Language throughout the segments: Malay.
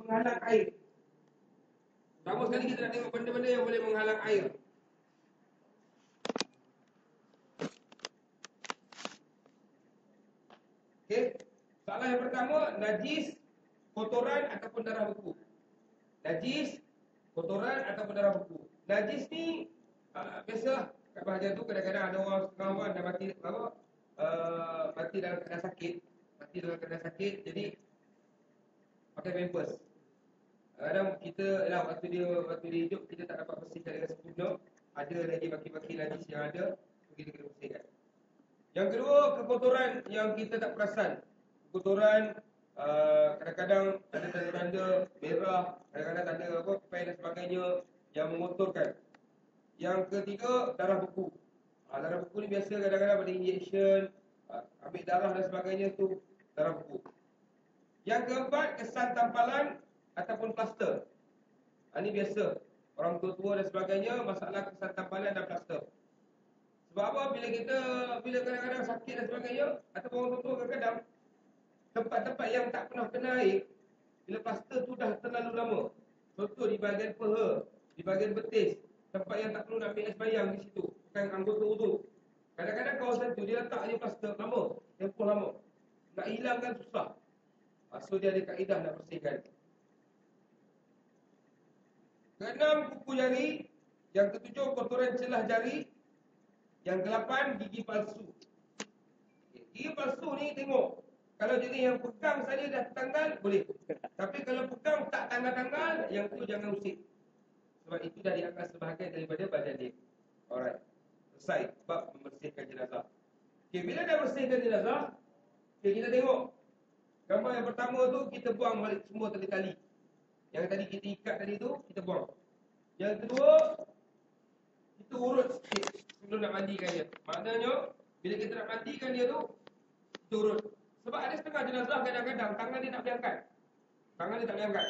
menghalang air. Pertama sekali kita nak tengok benda-benda yang boleh menghalang air. Okey. Soalan yang pertama, najis, kotoran ataupun darah beku. Najis, kotoran ataupun darah beku. Najis ni uh, biasa kat bahagian tu kadang-kadang ada orang orang dah mati apa? Uh, mati dalam keadaan sakit. Mati dalam keadaan sakit jadi pakai pampers. Kadang kita lah waktu dia waktu dia hidup kita tak dapat bersihkan dengan sempurna. Ada lagi baki-baki najis yang ada, kita kena bersihkan. Yang kedua, kekotoran yang kita tak perasan. Kekotoran uh, kadang-kadang ada tanda-tanda merah, kadang-kadang tanda apa, pen dan sebagainya yang mengotorkan. Yang ketiga, darah beku. Uh, darah beku ni biasa kadang-kadang pada injection, uh, ambil darah dan sebagainya tu darah beku. Yang keempat, kesan tampalan ataupun plaster. Ini biasa. Orang tua-tua dan sebagainya, masalah kesan tampalan dan plaster. Sebab apa bila kita bila kadang-kadang sakit dan sebagainya ataupun orang tua kadang-kadang tempat-tempat yang tak pernah kena air bila plaster tu dah terlalu lama. Contoh di bahagian peha, di bahagian betis, tempat yang tak perlu nak ambil sembahyang di situ, bukan anggota wudu. Kadang-kadang kawasan tu dia letak je plaster lama, tempoh lama. Nak hilangkan susah. So dia ada kaedah nak bersihkan. Keenam kuku jari, yang ketujuh kotoran celah jari, yang kelapan, gigi palsu. Gigi palsu ni tengok. Kalau jenis yang pegang saja dah tanggal, boleh. Tapi kalau pegang tak tanggal-tanggal, yang tu jangan usik. Sebab itu dah dianggap sebahagian daripada badan dia. Alright. Selesai. Sebab membersihkan jenazah. Okay, bila dah bersihkan jenazah, okay, kita tengok. Gambar yang pertama tu, kita buang balik semua tali-tali. Yang tadi kita ikat tadi tu, kita buang. Yang kedua, kita urut sikit sebelum nak mandikan dia. Maknanya, bila kita nak mandikan dia tu, kita urut. Sebab ada setengah jenazah kadang-kadang tangan dia tak boleh angkat. Tangan dia tak boleh angkat.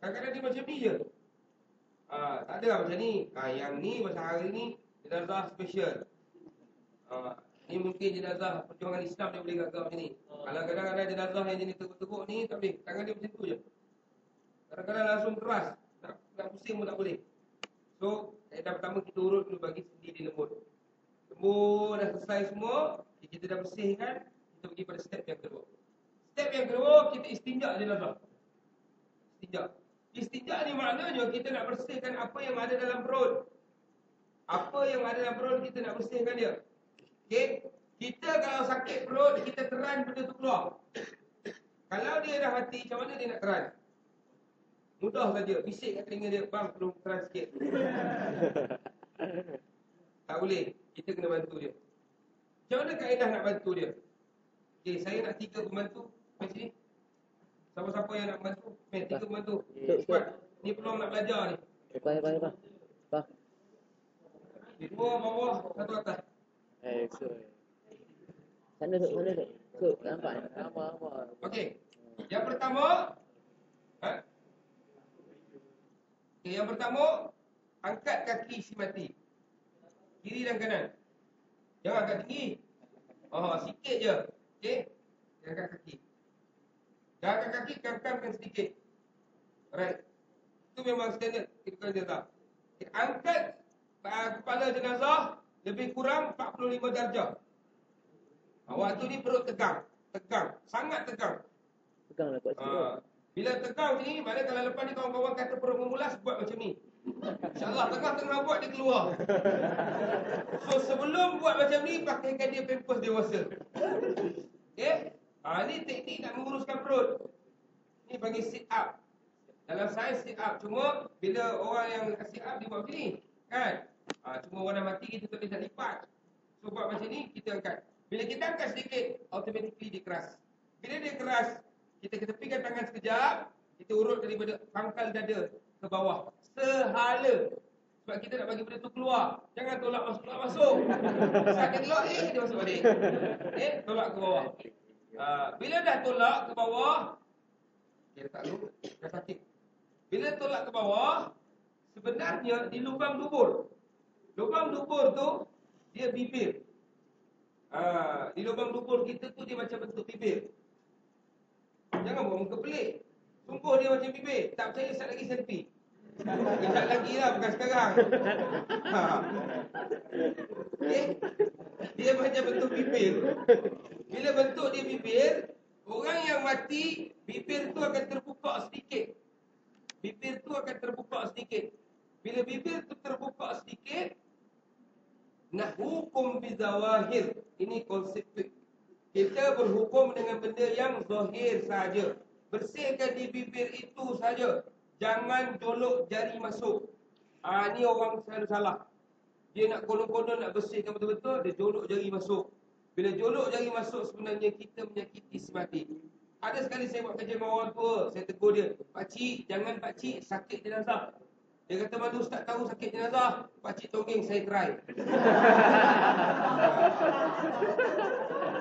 Kadang-kadang dia macam ni je. Ha, tak ada lah macam ni. Ha, yang ni macam hari ni, jenazah special. Ha, ni mungkin jenazah perjuangan Islam dia boleh gagal macam ni. Kalau kadang-kadang jenazah yang jenis teguk-teguk ni, tak boleh. Tangan dia macam tu je. Kadang-kadang langsung keras. Nak, nak pusing pun tak boleh. So, kaedah pertama kita urut dulu bagi sendi dia lembut. Lembut dah selesai semua, kita dah bersihkan, kita pergi pada step yang kedua. Step yang kedua, kita istinja jenazah. Istinja. Istinja ni maknanya kita nak bersihkan apa yang ada dalam perut. Apa yang ada dalam perut kita nak bersihkan dia. Okey? Kita kalau sakit perut, kita teran benda tu keluar. Kalau dia dah hati, macam mana dia nak teran? Mudah saja. Bisik kat telinga dia, bang, perlu teran sikit. tak boleh. Kita kena bantu dia. Macam mana kaedah nak bantu dia? Okey, saya nak tiga pembantu. Mari sini. Siapa-siapa yang nak bantu? Mari, tiga pembantu. Cepat. Ni peluang nak belajar ni. Lepas, lepas, lepas. Lepas. Dua bawah, satu atas. Eh, so. Sana duduk, sana duduk. So, nampak ni? Nampak, nampak. Okey. Yang pertama, ha? Okay, yang pertama, angkat kaki si mati. Kiri dan kanan. Jangan angkat tinggi. Oh, sikit je. Okey. Angkat kaki. Dah angkat kaki, kangkangkan sedikit. Alright. Itu memang standard kedudukan jenazah. Okay, angkat uh, kepala jenazah lebih kurang 45 darjah. Ha, waktu ni perut tegang. Tegang. Sangat tegang. Pegang lah kuat sikit. Bila macam ni, mana kalau lepas ni kawan-kawan kata perut memulas, buat macam ni. InsyaAllah tengah-tengah buat dia keluar. So sebelum buat macam ni, pakaikan dia pampers dewasa. Okay? Ha, ni teknik nak menguruskan perut. Ni bagi sit up. Dalam sains sit up. Cuma bila orang yang sit up, dia buat macam ni. Kan? Ha, cuma orang mati, kita tak boleh lipat. So buat macam ni, kita angkat. Bila kita angkat sedikit, automatically dia keras. Bila dia keras, kita ketepikan tangan sekejap, kita urut daripada pangkal dada ke bawah. Sehala. Sebab kita nak bagi benda tu keluar. Jangan tolak masuk, tolak masuk. Sakit tolak, eh, dia masuk balik. Eh, tolak ke bawah. Ha, bila dah tolak ke bawah, dia letak dulu, dah sakit. Bila tolak ke bawah, sebenarnya di lubang dubur. Lubang dubur tu, dia bibir. Ha, di lubang dubur kita tu dia macam bentuk bibir. Jangan buat muka pelik. Sungguh dia macam bibir. Tak percaya start lagi selfie. Start lagi lah bukan sekarang. Ha. Okay. Dia macam bentuk bibir. Bila bentuk dia bibir, orang yang mati, bibir tu akan terbuka sedikit. Bibir tu akan terbuka sedikit. Bila bibir tu terbuka sedikit, nak hukum bizawahir. Ini konsep. Kita berhukum dengan benda yang zahir saja. Bersihkan di bibir itu saja. Jangan jolok jari masuk. Ah ni orang selalu salah. Dia nak konon-konon nak bersihkan betul-betul, dia jolok jari masuk. Bila jolok jari masuk sebenarnya kita menyakiti si mati. Ada sekali saya buat kerja dengan orang tua, saya tegur dia, "Pak cik, jangan pak cik sakit jenazah." Dia kata mana ustaz tahu sakit jenazah? Pak cik tonggeng saya cry.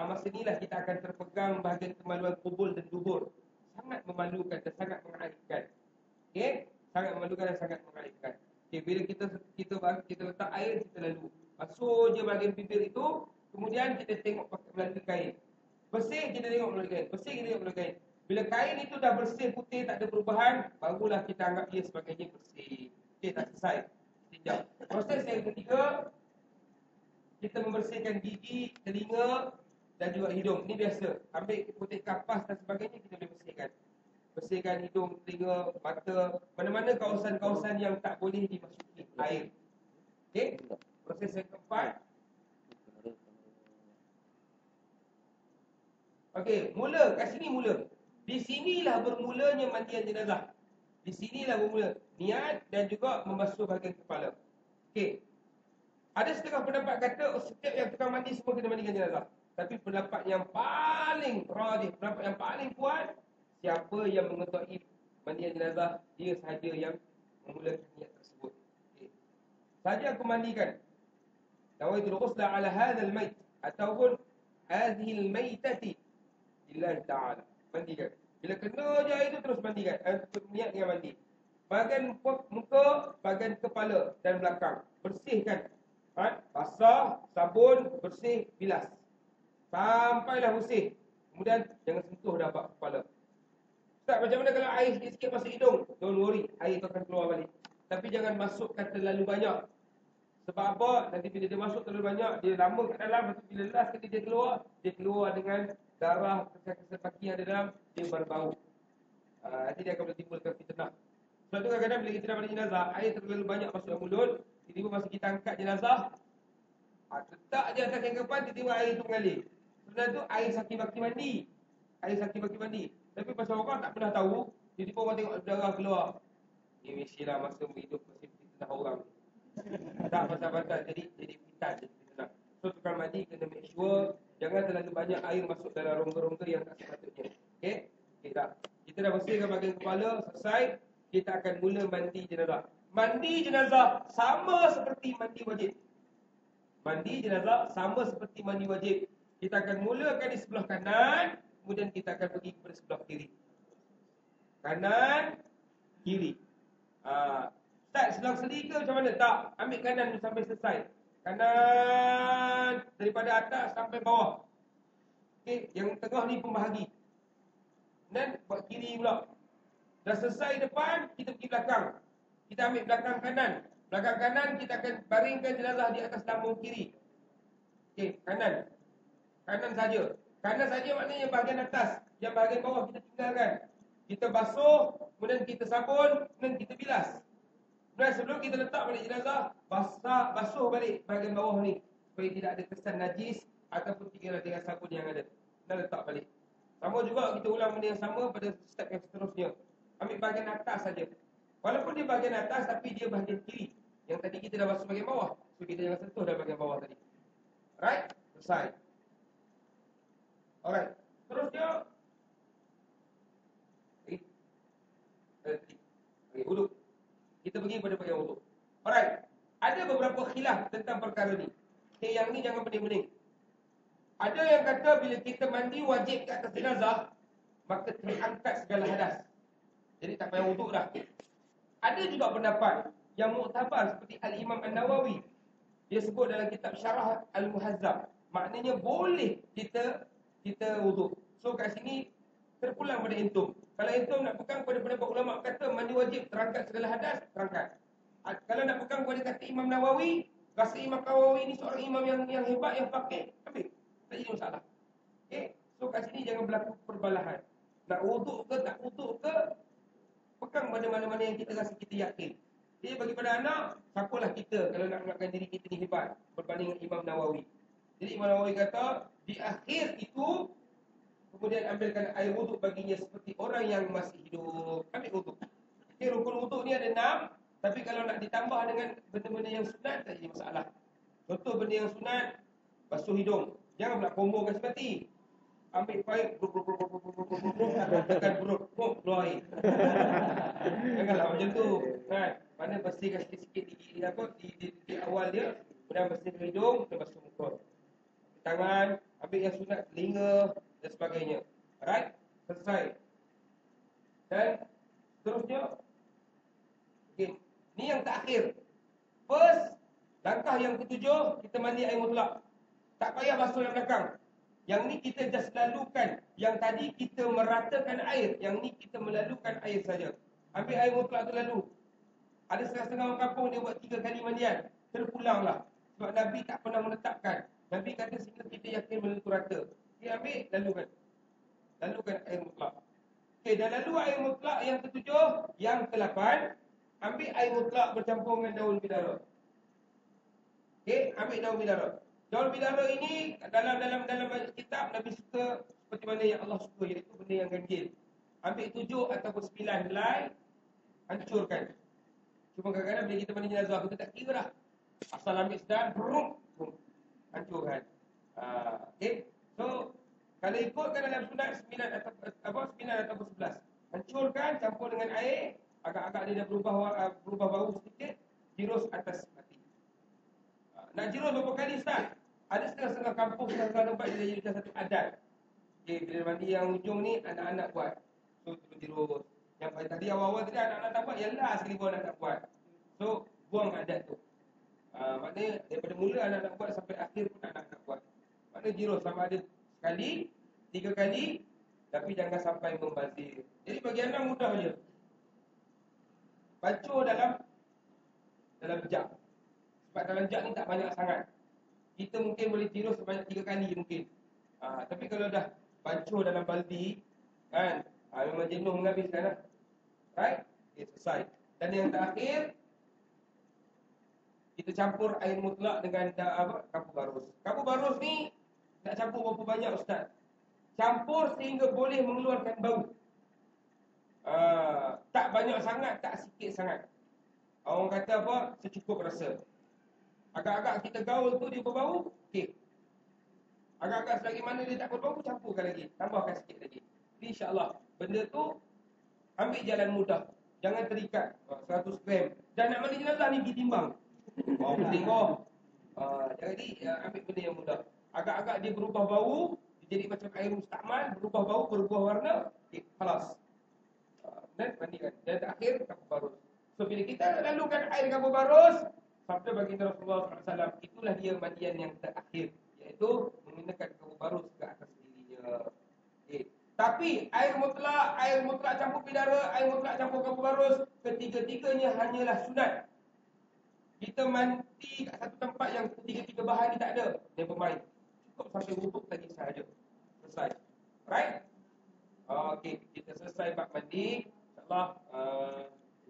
Ha, masa inilah kita akan terpegang bahagian kemaluan kubul dan dubur. Sangat memalukan dan sangat mengaibkan. Okey? Sangat memalukan dan sangat mengaibkan. Okey, bila kita kita kita letak air, kita lalu. Masuk je bahagian bibir itu, kemudian kita tengok melalui kain. Bersih kita tengok melalui kain. Bersih kita tengok melalui kain. Bila kain itu dah bersih putih tak ada perubahan, barulah kita anggap dia sebagainya bersih. Okey, tak selesai. Sekejap. Proses yang ketiga, kita membersihkan gigi, telinga dan juga hidung. Ini biasa. Ambil putih kapas dan sebagainya kita boleh bersihkan. Bersihkan hidung, telinga, mata, mana-mana kawasan-kawasan yang tak boleh dimasuki air. Okey? Proses yang keempat. Okey, mula kat sini mula. Di sinilah bermulanya mandian jenazah. Di sinilah bermula niat dan juga membasuh bahagian kepala. Okey. Ada setengah pendapat kata oh, setiap yang tukang mandi semua kena mandikan jenazah. Tapi pendapat yang paling rajih, pendapat yang paling kuat, siapa yang mengetahui mandian jenazah, dia sahaja yang memulakan niat tersebut. Okay. Saja aku mandikan. Nawaitu ghusla ala hadzal mait ataupun hadhihi al-maitati lillahi ta'ala. Mandikan. Bila kena je air tu terus mandikan. Eh, niat dengan mandi. Bahagian muka, bahagian kepala dan belakang. Bersihkan ha? Basah, sabun, bersih, bilas Sampailah bersih Kemudian jangan sentuh dah bak kepala. Ustaz macam mana kalau air sikit-sikit masuk hidung? Don't worry, air tu akan keluar balik. Tapi jangan masukkan terlalu banyak. Sebab apa? Nanti bila dia masuk terlalu banyak Dia lama kat dalam. Nanti bila last kali dia keluar Dia keluar dengan darah Kesel-kesel kaki yang ada dalam Dia berbau. Uh, Nanti dia akan menimbulkan fitnah. Sebab tu kadang-kadang bila kita dah mandi jenazah Air terlalu banyak masuk dalam mulut Tiba-tiba masa kita angkat jenazah ha, Letak je atas kain kafan Tiba-tiba air tu mengalir Sebenarnya tu air sakit baki mandi. Air sakit baki mandi. Tapi pasal orang tak pernah tahu Tiba-tiba orang tengok darah keluar. Ini mestilah masa hidup Mesti fitnah orang. Tak pasal-pasal Jadi jadi fitan jadi fitnah So tukang mandi kena make sure Jangan terlalu banyak air masuk dalam rongga-rongga yang tak sepatutnya. Okay Okay tak? Kita dah bersihkan bahagian kepala Selesai. Kita akan mula mandi jenazah. Mandi jenazah sama seperti mandi wajib. Mandi jenazah sama seperti mandi wajib. Kita akan mulakan di sebelah kanan, kemudian kita akan pergi ke sebelah kiri. Kanan, kiri. Ah, uh, selang seli ke macam mana? Tak. Ambil kanan sampai selesai. Kanan daripada atas sampai bawah. Okey, yang tengah ni pembahagi. Dan buat kiri pula. Dah selesai depan, kita pergi belakang. Kita ambil belakang kanan. Belakang kanan kita akan baringkan jenazah di atas lambung kiri. Okey, kanan. Kanan saja. Kanan saja maknanya bahagian atas. Yang bahagian bawah kita tinggalkan. Kita basuh, kemudian kita sabun, kemudian kita bilas. Dan sebelum kita letak balik jenazah, basah, basuh balik bahagian bawah ni. Supaya tidak ada kesan najis ataupun tinggal dengan sabun yang ada. Dan letak balik. Sama juga kita ulang benda yang sama pada step yang seterusnya. Ambil bahagian atas saja. Walaupun dia bahagian atas tapi dia bahagian kiri. Yang tadi kita dah basuh bahagian bawah. So kita jangan sentuh dah bahagian bawah tadi. Alright? Selesai. Alright. Terus dia. Eh, eh, eh, okay, wuduk. Kita pergi pada bagian wuduk. Alright. Ada beberapa khilaf tentang perkara ni. Okay, yang ni jangan pening-pening. Ada yang kata bila kita mandi wajib ke atas jenazah, maka terangkat segala hadas. Jadi tak payah wuduk dah. Ada juga pendapat yang muktabar seperti Al-Imam An-Nawawi. Dia sebut dalam kitab syarah Al-Muhazzab. Maknanya boleh kita kita wuduk. So kat sini terpulang pada entum. Kalau entum nak pegang pada pendapat ulama kata mandi wajib terangkat segala hadas, terangkat. Ah, Kalau nak pegang pada kata Imam Nawawi, rasa Imam Nawawi ni seorang imam yang yang hebat yang faqih, ambil. Tak jadi masalah. Okay? So kat sini jangan berlaku perbalahan. Nak wuduk ke tak wuduk ke, pegang pada mana-mana yang kita rasa kita yakin. Jadi bagi pada anak, siapalah kita kalau nak anggapkan diri kita ni hebat berbanding Imam Nawawi. Jadi Imam Nawawi kata, di akhir itu kemudian ambilkan air wuduk baginya seperti orang yang masih hidup. Ambil wuduk. Okay, rukun wuduk ni ada enam. Tapi kalau nak ditambah dengan benda-benda yang sunat, tak jadi masalah. Contoh benda yang sunat, basuh hidung. Jangan pula combo kasi mati. Ambil bruk, bruk, bruk, bruk, bruk, bruk, bruk, tekan perut, bruk, keluar air. Janganlah macam tu. Kan? Mana bersihkan sikit-sikit di, di, di, di, awal dia, kemudian bersih hidung, kemudian basuh muka. Tangan, ambil yang sunat, telinga dan sebagainya. Alright? Selesai. Dan seterusnya, okay. ni yang terakhir. First, langkah yang ketujuh, kita mandi air mutlak. Tak payah basuh yang belakang. Yang ni kita just lalukan. Yang tadi kita meratakan air. Yang ni kita melalukan air saja. Ambil air mutlak tu lalu. Ada setengah-setengah kampung dia buat tiga kali mandian. Terpulanglah. Sebab Nabi tak pernah menetapkan. Nabi kata sehingga kita yakin benda tu rata. Dia ambil, lalukan. Lalukan air mutlak. Okey, dan lalu air mutlak yang ketujuh. Yang ke-8. Ambil air mutlak bercampur dengan daun bidara. Okey, ambil daun bidara. Daun bidara ini dalam dalam dalam kitab Nabi suka seperti mana yang Allah suka iaitu benda yang ganjil. Ambil tujuh ataupun sembilan helai, hancurkan. Cuma kadang-kadang bila kita mandi jenazah kita tak kira dah. Asal ambil sedang, brum, brum, hancurkan. Uh, okay. So kalau ikutkan dalam sunat sembilan atau apa sembilan ataupun sebelas, hancurkan campur dengan air, agak-agak dia dah berubah uh, berubah bau sedikit, jirus atas mati. Uh, nak jirus berapa kali Ustaz? Ada setengah-setengah kampung, setengah-setengah tempat dia jadikan satu adat. Okay, bila mandi yang ujung ni, anak-anak buat. So, tu jirus. Yang tadi awal-awal tadi anak-anak tak buat, ya last sekali pun anak tak buat. So, buang adat tu. Uh, maknanya daripada mula anak-anak buat sampai akhir pun anak-anak buat. Maknanya jirus sama ada sekali, tiga kali, tapi jangan sampai membazir. Jadi bagi anak mudah je. Bacur dalam dalam jam. Sebab dalam jam ni tak banyak sangat. Kita mungkin boleh jirus sebanyak tiga kali mungkin. Uh, tapi kalau dah bacur dalam baldi, kan, uh, memang jenuh menghabiskan lah. Right? Okay, selesai. Dan yang terakhir, kita campur air mutlak dengan apa, kapur barus. Kapur barus ni nak campur berapa banyak ustaz? Campur sehingga boleh mengeluarkan bau. Uh, tak banyak sangat, tak sikit sangat. Orang kata apa? Secukup rasa. Agak-agak kita gaul tu dia berbau, okey. Agak-agak selagi mana dia tak berbau, campurkan lagi. Tambahkan sikit lagi. Jadi insyaAllah, benda tu ambil jalan mudah. Jangan terikat 100 gram. Dan nak mandi jenazah ni pergi timbang. Penting kau. Uh, jadi uh, ambil benda yang mudah. Agak-agak dia berubah bau, jadi macam air mustakmal, berubah bau, berubah warna, okay, halas. Uh, dan mandikan. Dan terakhir, kapur barus. So, bila kita lalukan air kapur barus, sabda baginda Rasulullah SAW, itulah dia mandian yang terakhir. Iaitu, mengenakan kapur barus ke atas dirinya. Okay. Tapi air mutlak, air mutlak campur pidara, air mutlak campur kapur barus, ketiga-tiganya hanyalah sunat kita mandi kat satu tempat yang tiga-tiga bahan ni tak ada. Never mind. Cukup sampai wuduk tadi sahaja. Selesai. Right? Okey, kita selesai bab mandi. InsyaAllah eh, uh,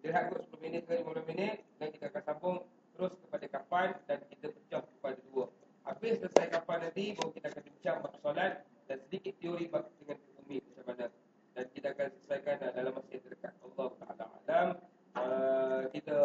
dia kot 10 minit ke 15 minit dan kita akan sambung terus kepada kapal dan kita pecah kepada dua. Habis selesai kapal nanti baru kita akan bincang bab solat dan sedikit teori bab dengan bumi macam mana. Dan kita akan selesaikan eh, dalam masa yang terdekat. Allah Taala alam. Uh, kita